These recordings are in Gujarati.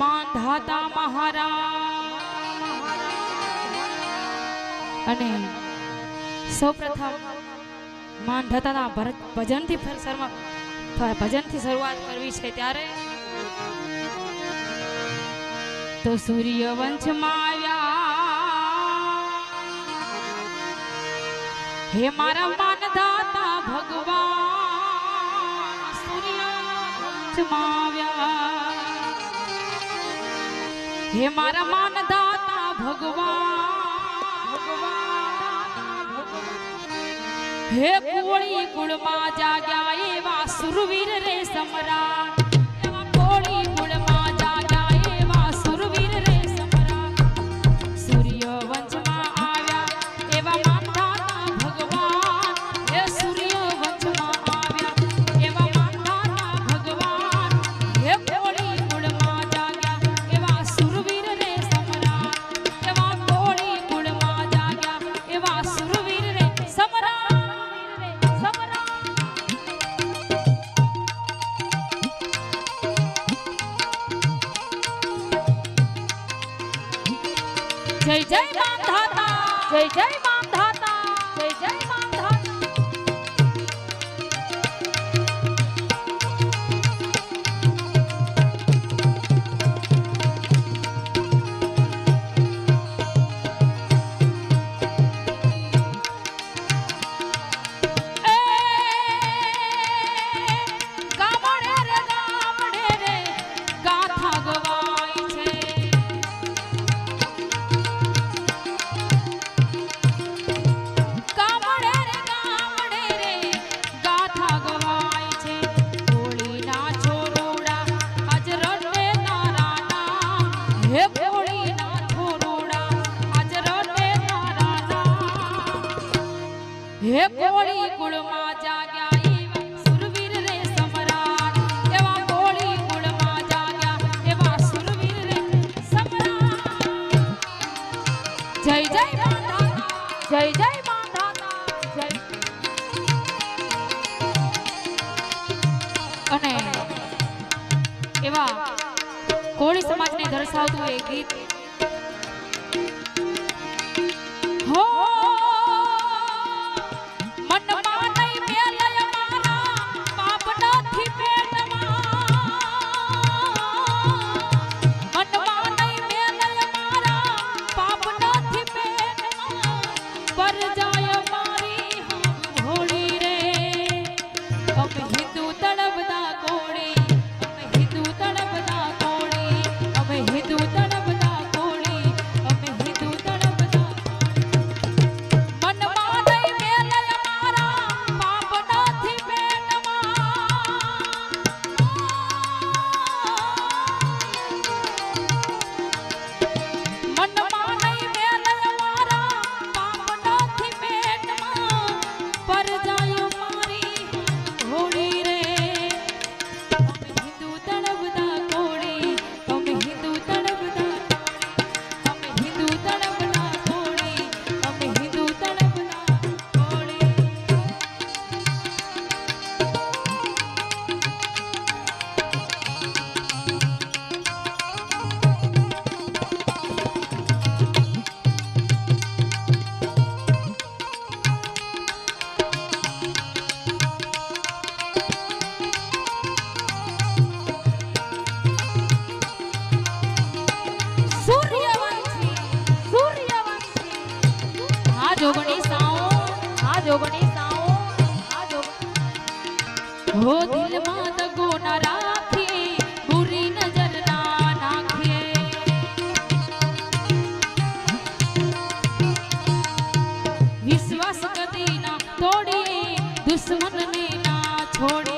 માંધાતા મહારાજ. અને સૌપ્રથમ માંધાતાના ભરત ભજનથી ભજનથી શરૂઆત કરવી છે ત્યારે તો સૂર્યવંશમાં આવ્યા. હે મારા માનદાતા ભગવાન, સૂર્યવંશમાં આવ્યા. હે મારા માનદાતા ભગવાન. હે કોળી કુળમાં જાગ્યા એવા સુરવીર રે સમ્રાટ. જય જય માંધાતા અને એવા કોળી સમાજને દર્શાવતું એ ગીત જોગણી સાઉ, આ જોગણી સાઉ. આ જોગણી હો દિલમાં તકો ના રાખી, બુરી નજર ના નાખે. વિશ્વાસ કદી ના તોડી દુશ્મન ને ના છોડી.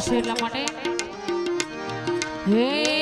છે એટલા માટે. હે